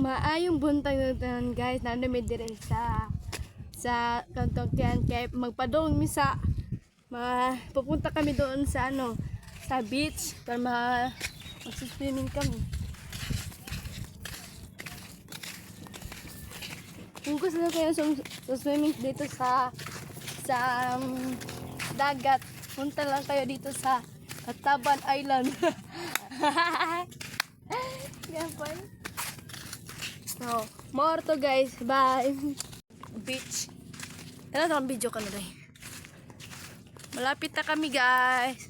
maayong buntag na tanan guys na mi dire sa sa kyan kay magpadong mi sa ma pupunta kami doon sa ano sa beach para ma swimming kami. Kung gusto na kayo swimming dito sa sa um, dagat, punta lang kayo dito sa Kataban Island. Po. So, more to guys. Bye. Beach. Ano sa video ka na rin? Malapit na kami guys.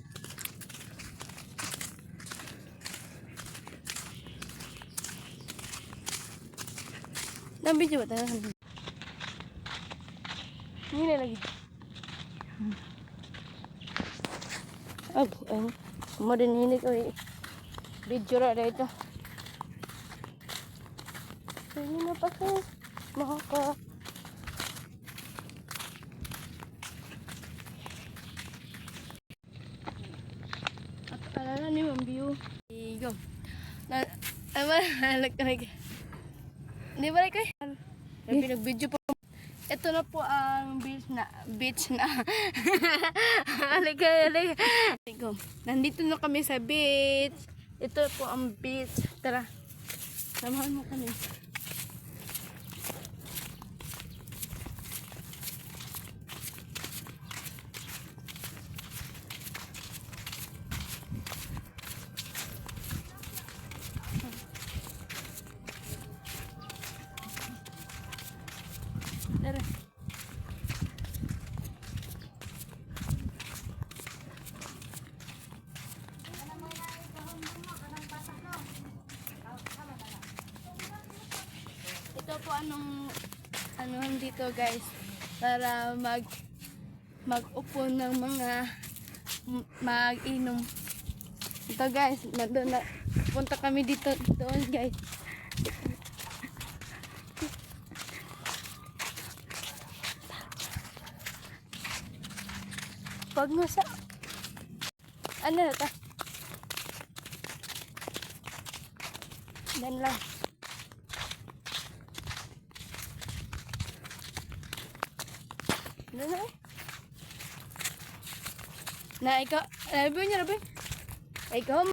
Nang video ba? Tara, Hindi na lagi. Ay, ay. Mo din ini ko eh. Video ra dito. Sige na pa ko. Makaka. At alala ni view. Igo. Na, ay ba, halag ka like. Di ba like eh? Pinag-video po. Ito na po ang beach na beach na. halika. Halika. Nandito na kami sa beach. Ito po ang beach. Tara. Samahan mo kami. Tara. Ito po anong ano dito guys para mag mag-upo ng mga mag-inom. Ito guys, nandun na punta kami dito doon guys. Pag mo sa... Ano na ta? Yan lang. Ano na eh? Na ikaw... Rabi niya, Rabi. Ikaw